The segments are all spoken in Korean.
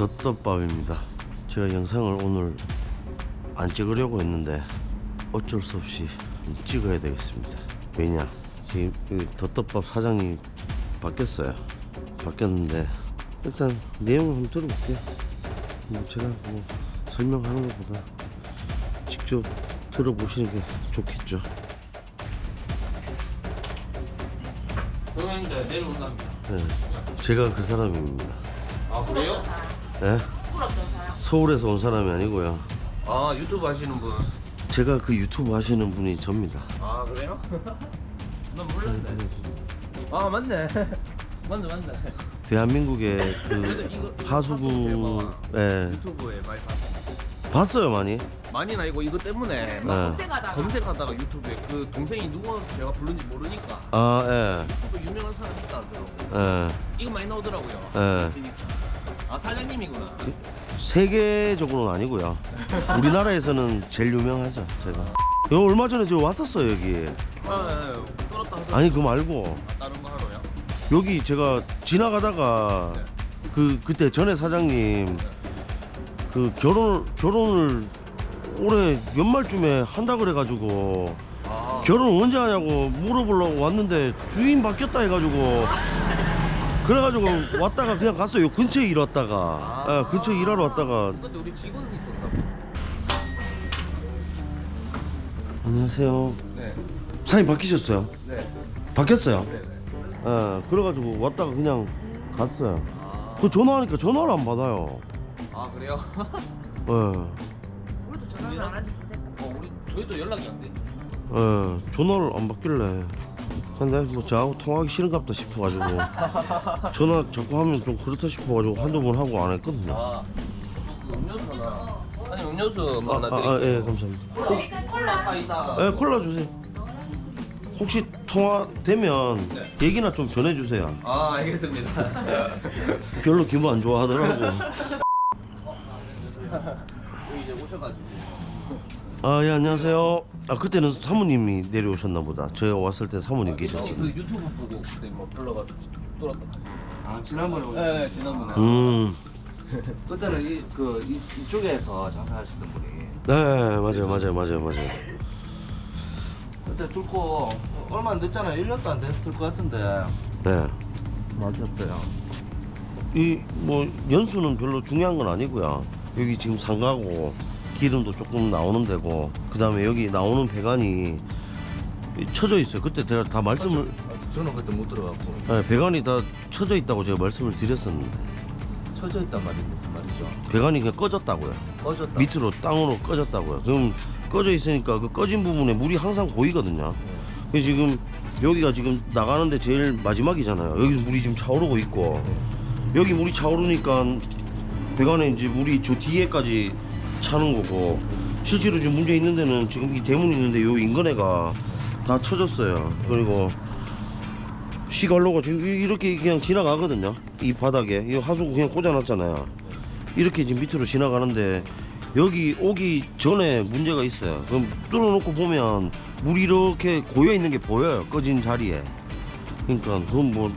덧덧밥입니다. 제가 영상을 오늘 안 찍으려고 했는데 어쩔 수 없이 찍어야 되겠습니다. 왜냐? 지금 이 덧덧밥 사장님 바뀌었어요. 바뀌었는데 일단 내용을 한번 들어볼게요. 뭐 제가 뭐 설명하는 것보다 직접 들어보시는 게 좋겠죠. 동영인데 내일 온답니다. 네. 제가 그 사람입니다. 아 그래요? 예? 부럽던 사람. 서울에서 온 사람이 아니고요. 아 유튜브 하시는 분. 제가 그 유튜브 하시는 분이 접니다. 아 그래요? 난 몰랐네. 아 맞네. 맞네 맞네. 대한민국의 그래도 이거- 그 이거 하수구 예 유튜브에 많이 봤어. 봤어요 많이 많이는 아니고 이거 때문에 네. 검색하다가. 검색하다가 유튜브에 그 동생이 누구 제가 부른지 모르니까 아 유튜브 유명한 사람 있다 하더라고. 예, 예, 이거 많이 나오더라고요. 예. 그러니까. 아 사장님이구나. 세계적으로는 아니고요 우리나라에서는 제일 유명하죠 제가 요 얼마 전에 저 왔었어요 여기 아 예, 예. 뚫었다 하더라고. 아니 그거 말고 다른 거 하러요? 여기 제가 지나가다가 네. 그 그때 전에 사장님 그 결혼 결혼을 올해 연말쯤에 한다 그래가지고 아. 결혼 언제 하냐고 물어보려고 왔는데 주인 바뀌었다 해가지고 그래가지고 왔다가 그냥 갔어요 근처에 일왔다가 예, 근처에 일하러 왔다가 근데 우리 직원 있었나? 안녕하세요 네. 사장님 바뀌셨어요? 네. 바뀌었어요? 네. 네. 예 그래가지고 왔다가 그냥 갔어요 아. 그 전화하니까 전화를 안 받아요 아 그래요? 예. 우리도 전화를 안 한지 좀 됐다. 어 우리 저희도 연락이 안 돼. 예, 전화를 안 받길래 근데 뭐 저하고 통화하기 싫은갑다 싶어가지고 전화 자꾸 하면 좀 그렇다 싶어가지고 한두 번 하고 안 했거든요 아. 그 음료수 하나. 아니 음료수 뭐 아, 하나 아, 드릴게요. 아, 예, 감사합니다 혹시 콜라 사이다. 예, 콜라 주세요 혹시 통화되면 네. 얘기나 좀 전해주세요 아 알겠습니다. 별로 기분 안 좋아하더라고 여기 이제 오셔가지고. 아, 예, 안녕하세요. 아, 그때는 사모님이 내려오셨나 보다. 제가 왔을 때 사모님 계셨어요 그 유튜브 보고 그때 뭐 불러가지고 뚫었다. 아 지난번에 오셨 네 지난번에. 음, 그때는 이, 그 이, 이쪽에서 장사하시던 분이. 네, 맞아요, 맞아요, 맞아요, 맞아요. 그때 뚫고 얼마 안 됐잖아요. 1년도 안 됐을 것 같은데. 네. 막혔어요. 이 뭐 연수는 별로 중요한 건 아니고요. 여기 지금 상가고 기름도 조금 나오는 데고 그 다음에 여기 나오는 배관이 쳐져 있어요. 그때 제가 다 말씀을 저는 그때 못 들어갔고 네, 배관이 다 쳐져 있다고 제가 말씀을 드렸었는데 쳐져 있단 무슨 말이죠 배관이 그냥 꺼졌다고요. 꺼졌다 밑으로 땅으로 꺼졌다고요. 그럼 꺼져 있으니까 그 꺼진 부분에 물이 항상 고이거든요. 그래서 지금 여기가 지금 나가는데 제일 마지막이잖아요. 여기서 물이 지금 차오르고 있고 여기 물이 차오르니까 배관에 이제 물이 저 뒤에까지 차는 거고 실제로 지금 문제 있는 데는 지금 이 대문 있는데 요 인근에가 다 쳐졌어요. 그리고 시갈로가 지금 이렇게 그냥 지나가거든요. 이 바닥에 이 하수구 그냥 꽂아놨잖아요. 이렇게 지금 밑으로 지나가는데 여기 오기 전에 문제가 있어요. 그럼 뚫어놓고 보면 물이 이렇게 고여 있는 게 보여요. 꺼진 자리에. 그러니까 그건 뭐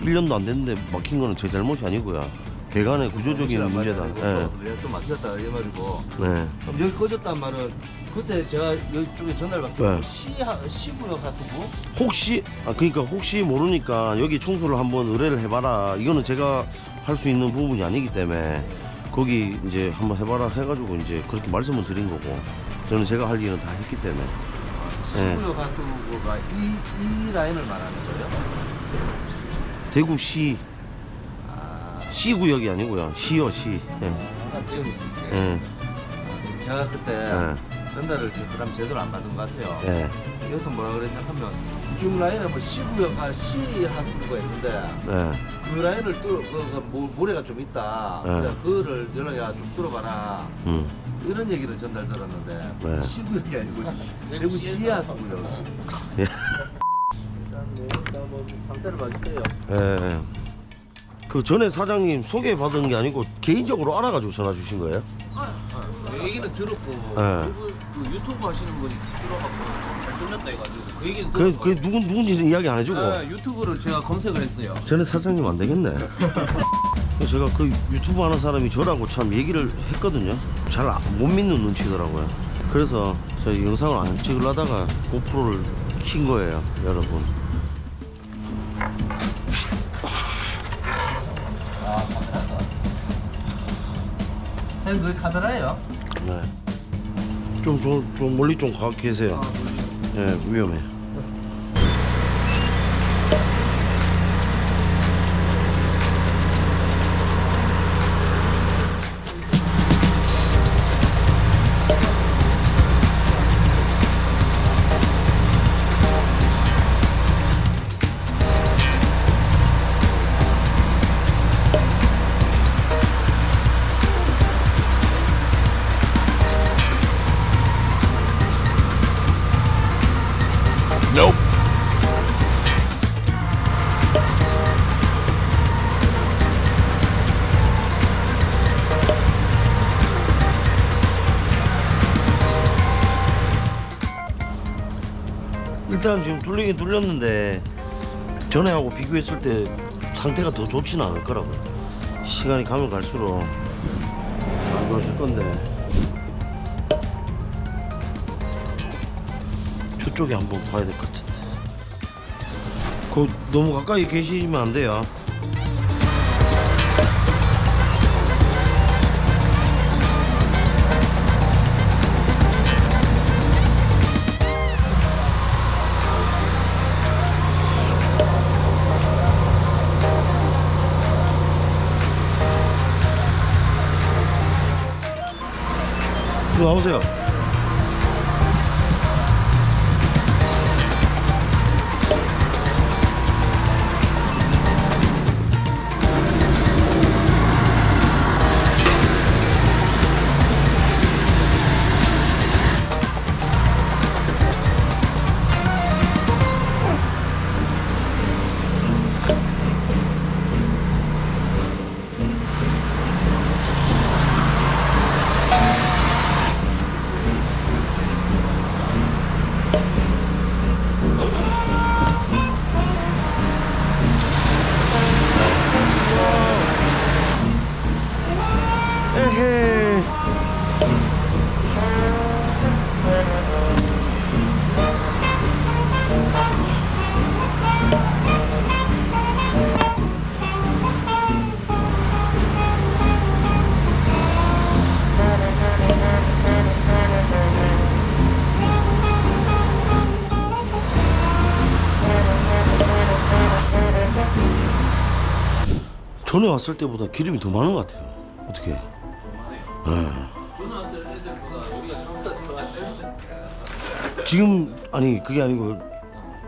1년도 안 됐는데 막힌 거는 제 잘못이 아니고요. 배관의 구조적인 문제다. 예. 네. 또 막혔다 이래가지고 네. 그럼 여기 꺼졌단 말은 그때 제가 이쪽에 전화를 받고 네. 시, 시구역 같은 거 혹시 아 그러니까 혹시 모르니까 여기 청소를 한번 의뢰를 해봐라. 이거는 제가 할 수 있는 부분이 아니기 때문에 거기 이제 한번 해봐라 해가지고 이제 그렇게 말씀을 드린 거고 저는 제가 할 일은 다 했기 때문에 네. 시구역 같은 거가 이, 이 라인을 말하는 거예요? 대구시 아시 구역이 아니고요 시요 시. 예. 지금 예. 제가 그때 예. 전달을 제- 그럼 제대로 안 받은 것 같아요 예. 여기서 뭐라 그랬냐 하면 이쪽 라인에 뭐 시구역과 시 하수구가 있는데 예. 그 라인을 뚫어 그, 그 모- 모래가 좀 있다. 네. 그거를 연락야 좀 뚫어봐라. 음. 이런 얘기를 전달 들었는데 네. 시구역이 아니고 시- 대구. 시 하수구역. 예. 일단 네, 일단 뭐 상태를 봐주세요. 예. 그 전에 사장님 소개 받은 게 아니고 개인적으로 알아가지고 전화 주신 거예요? 그 얘기는 들었고 네. 그분 그 유튜브 하시는 분이 들어갖고 잘 들렸다 해가지고 그 얘기는 그, 들었고 그 누군 누군지는 이야기 안 해주고 네, 유튜브를 제가 검색을 했어요. 전에 사장님 안 되겠네. 제가 그 유튜브 하는 사람이 저라고 참 얘기를 했거든요. 잘 못 믿는 눈치더라고요. 그래서 저희 영상을 안 찍으려다가 고프로를 킨 거예요, 여러분. 사장님 그게 카메라예요? 네. 좀, 좀, 좀 멀리 좀 가 계세요. 네, 위험해. 일단 지금 뚫리긴 뚫렸는데 전에하고 비교했을 때 상태가 더 좋지는 않을 거라고요. 시간이 가면 갈수록 안 좋아질 건데 저쪽에 한번 봐야 될 것 같은데. 그 너무 가까이 계시면 안 돼요. 나오세요. 전에 왔을 때보다 기름이 더 많은 것 같아요. 어떻게? 예. 지금 아니 그게 아니고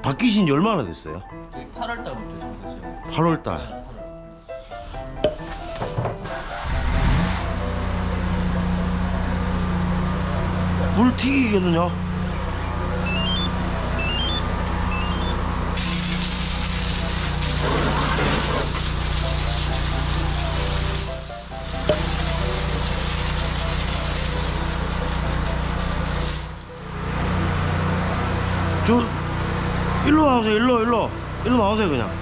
바뀌신 지 얼마나 됐어요? 저희 8월 달부터 됐어요 8월 달. 불 튀기거든요. 나오세요. 일로 일로 일로 나오세요 그냥.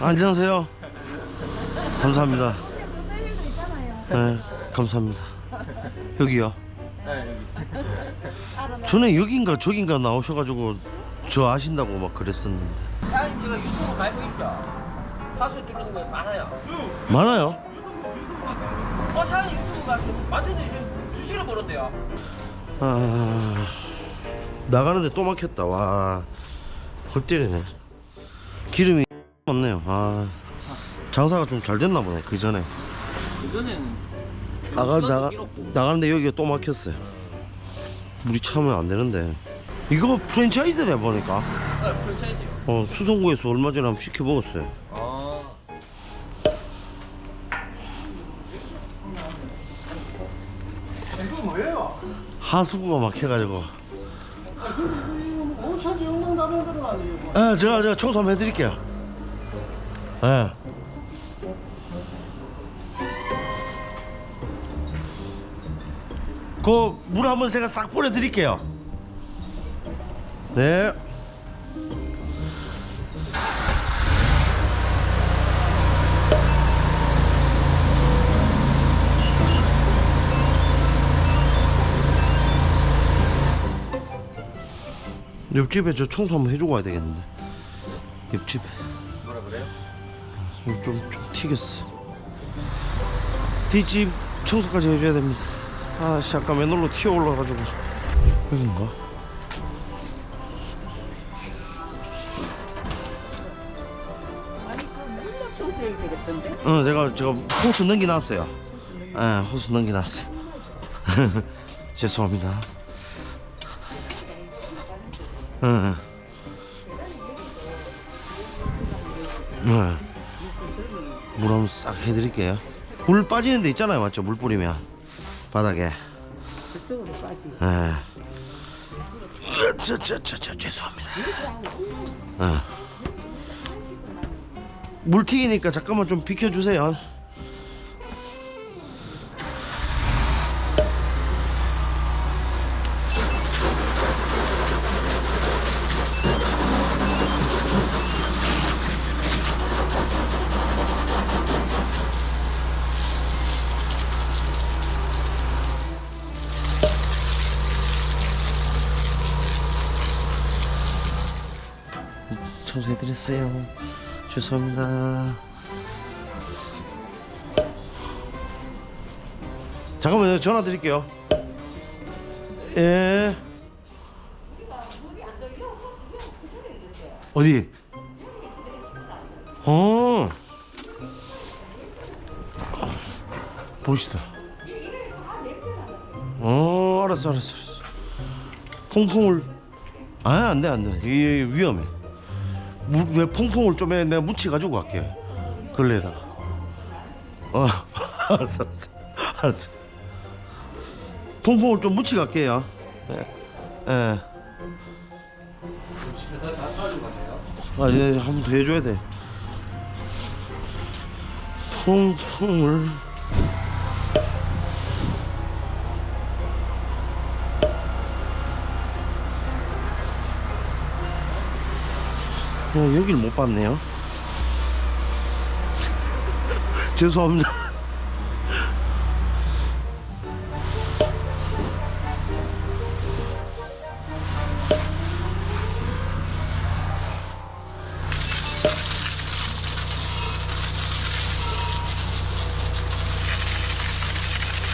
안녕하세요. 감사합니다. 네, 감사합니다. 여기요. 네. 전에 여긴가 저긴가 나오셔가지고 저 아신다고 막 그랬었는데 사장님 제가 유튜브 말고 있죠 하수 뚫는 거 많아요 많아요. 어 사장님 유튜브 가시 완전히 이제 수시로 벌었대요 아 나가는데 또 막혔다. 와, 골 때리네. 기름이 많네요. 아 장사가 좀 잘 됐나 보네. 그 전에 그전에는 나가 나가 나가는데 여기가 또 막혔어요. 물이 차면 안 되는데 이거 프랜차이즈 돼 보니까 아, 프랜차이즈요. 어 수성구에서 얼마 전에 한번 시켜 먹었어요. 아, 이거 뭐예요? 하수구가 막혀가지고 아, 영광 다른 데는 아니고. 아, 제가 제가 청소 한번 해드릴게요. 예. 그 물 한번 제가 싹 뿌려드릴게요. 네. 옆집에 저 청소 한번 해주고 와야 되겠는데. 옆집에. 뭐라 그래요? 좀, 좀, 좀 튀겼어. 뒷집 청소까지 해줘야 됩니다. 아, 씨, 아까 맨홀로 튀어 올라가지고. 여긴가? 아니 그 물로 청소해야 되겠던데? 어, 제가, 제가 호수 넘기놨어요. 예, 호수 넘기놨어. 죄송합니다. 응. 네. 물 한번 싹 해드릴게요. 물 빠지는 데 있잖아요, 맞죠? 물 뿌리면 바닥에. 그쪽으로 빠지. 저, 죄송합니다. 어. 물 튀기니까 잠깐만 좀 비켜주세요. 청소해드렸어요. 죄송합니다. 잠깐만요. 전화 드릴게요. 예. 어디? 어. 보시다. 어, 알았어, 알았어, 알았어. 퐁퐁을. 아, 안 돼, 안 돼. 이게 위험해. 무, 왜 퐁퐁을 좀 해? 내가 묻히 가지고 갈게. 걸레에다가. 어, 알았어, 알았어, 알았어. 퐁퐁을 좀 묻히 갈게요. 예. 예. 아, 이제 한번 더 해줘야 돼. 퐁퐁을. 어, 여길 못 봤네요. 죄송합니다.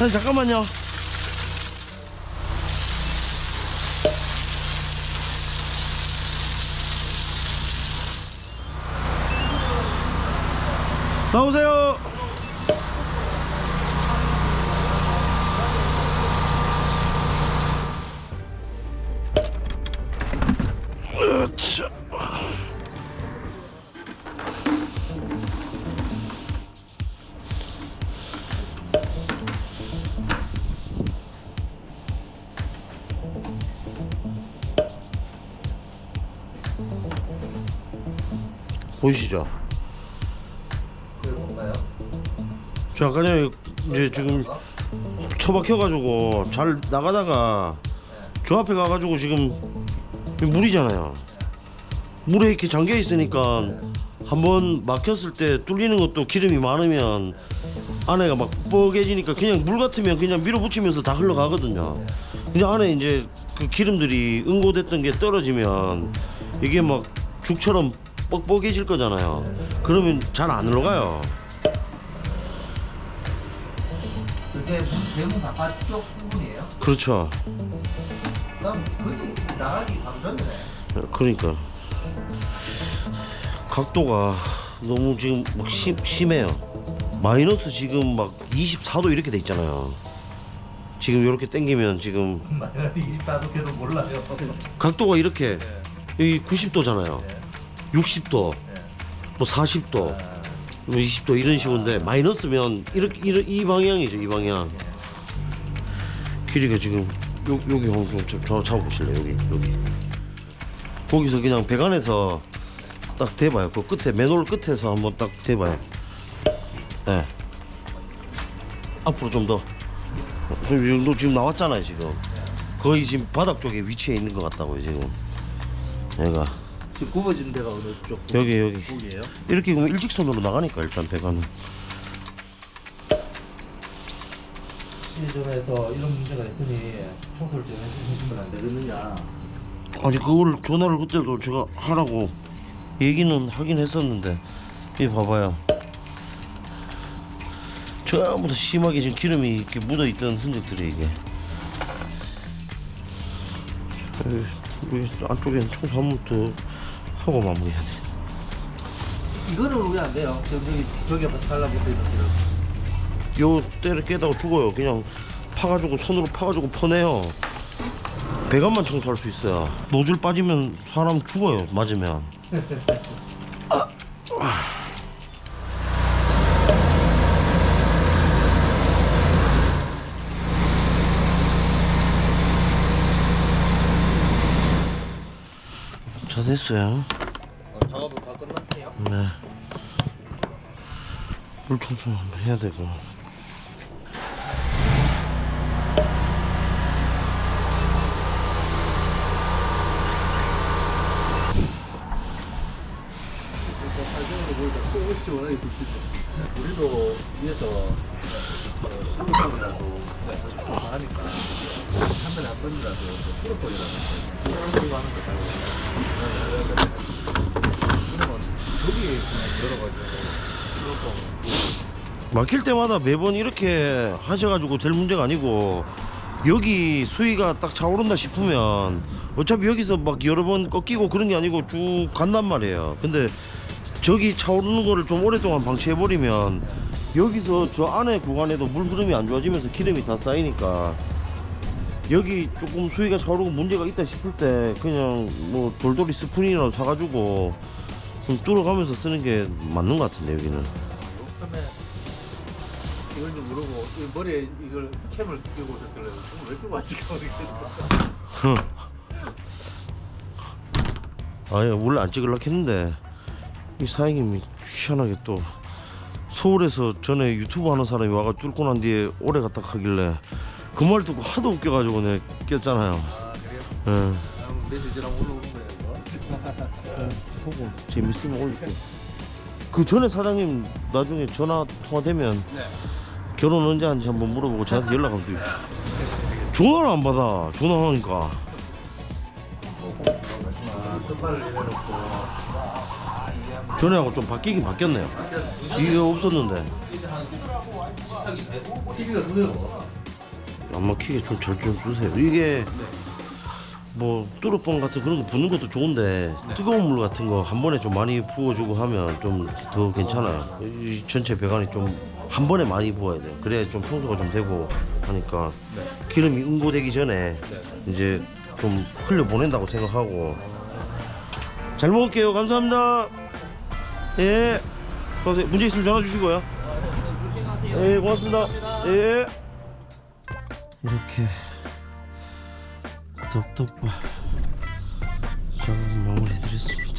아, 잠깐만요. 나오세요. 보이시죠? 저 아까 전에 이제 지금 처박혀가지고 잘 나가다가 저 앞에 가가지고 지금 물이잖아요. 물에 이렇게 잠겨 있으니까 한번 막혔을 때 뚫리는 것도 기름이 많으면 안에가 막 뻑해지니까 그냥 물 같으면 그냥 밀어붙이면서 다 흘러가거든요. 근데 안에 이제 그 기름들이 응고됐던 게 떨어지면 이게 막 죽처럼 뻑뻑해질 거잖아요. 그러면 잘 안 흘러가요. 그게 대문 바깥쪽 부분이에요? 그렇죠. 그럼 그지 나가기 바로 전이네. 그러니까 각도가 너무 지금 막 심, 심해요. 마이너스 지금 막 24도 이렇게 돼 있잖아요. 지금 이렇게 당기면 지금 나도 걔도 몰라요. 각도가 이렇게 여기 90도잖아요. 60도, 뭐 40도, 뭐 20도 이런 식인데 마이너스면 이렇게 이런- 이 방향이죠, 이 방향. 길이가 지금 요, 여기 한번 좀 저, 잡아보실래요 여기 여기? 거기서 그냥 배관에서 딱 대봐요. 그 끝에 맨홀 끝에서 한번 딱 대봐요. 예. 앞으로 좀더. 지금 지금 나왔잖아요 지금. 거의 지금 바닥 쪽에 위치해 있는 것 같다고요 지금. 얘가 지금 굽어진 데가 어느 쪽? 여기 여기 쪽이에요? 이렇게 보면 일직선으로 나가니까 일단 배관은 시전에서 이런 문제가 있으니 청소를 좀 해주시면 안 되겠느냐? 아니 그걸 전화를 그때도 제가 하라고 얘기는 하긴 했었는데 이 봐봐요 전부 다 심하게 지금 기름이 이렇게 묻어있던 흔적들이 이게 우리 안쪽에는 청소 한번더 하고 마무리해야 돼 이거는 왜안 돼요? 지금 여기 저기 달라붙어 있는 데는 요 때를 깨다가 죽어요. 그냥 파가지고 손으로 파가지고 퍼내요. 배관만 청소할 수 있어요. 노즐 빠지면 사람 죽어요. 맞으면. 자 됐어요. 네. 물 청소 한번 해야 되고. 우리도 위에서 프로포이라도 하니까 한 번에 한 번이라도 거 하는 거 저기 그냥 열어가지고 막힐 때마다 매번 이렇게 하셔가지고 될 문제가 아니고 여기 수위가 딱 차오른다 싶으면 어차피 여기서 막 여러 번 꺾이고 그런 게 아니고 쭉 간단 말이에요. 근데 저기 차오르는 거를 좀 오랫동안 방치해버리면 여기서 저 안에 구간에도 물 흐름이 안 좋아지면서 기름이 다 쌓이니까 여기 조금 수위가 차오르고 문제가 있다 싶을 때 그냥 뭐 돌돌이 스푼이라도 사가지고 좀 뚫어가면서 쓰는 게 맞는 것 같은데 여기는. 이걸 좀 물어보고 이 머리에 이걸 캠을 끼고 오셨길래 왜 끼고 왔지? 모르겠는데 아예 원래 안 찍으려고 했는데 이 사장님이 희한하게 또 서울에서 전에 유튜브 하는 사람이 와가 뚫고 난 뒤에 오래 갔다 가길래 그 말 듣고 하도 웃겨가지고 내가 꼈잖아요. 아 그래요? 예. 메시지랑 올라오는 거예요 이거? 보고 재밌으면 올릴게. 그 전에 사장님 나중에 전화 통화되면 네. 결혼 언제 하는지 한번 물어보고 저한테 연락 한번 주십시오. 전화를 안 받아. 전화하니까. 전에하고 좀 바뀌긴 바뀌었네요. 이게 없었는데. TV가 두대요 안 막히게 좀잘좀 주세요. 이게 뭐 뚜루뻥 같은 그런 거 붓는 것도 좋은데 뜨거운 물 같은 거 한 번에 좀 많이 부어주고 하면 좀 더 괜찮아요. 이 전체 배관이 좀 한 번에 많이 부어야 돼요. 그래야 좀 청소가 좀 되고 하니까 기름이 응고되기 전에 이제 좀 흘려 보낸다고 생각하고 잘 먹을게요. 감사합니다. 예. 가세요. 문제 있으면 전화 주시고요. 예, 고맙습니다. 예. 이렇게 덥덥바 작업 마무리 드렸습니다.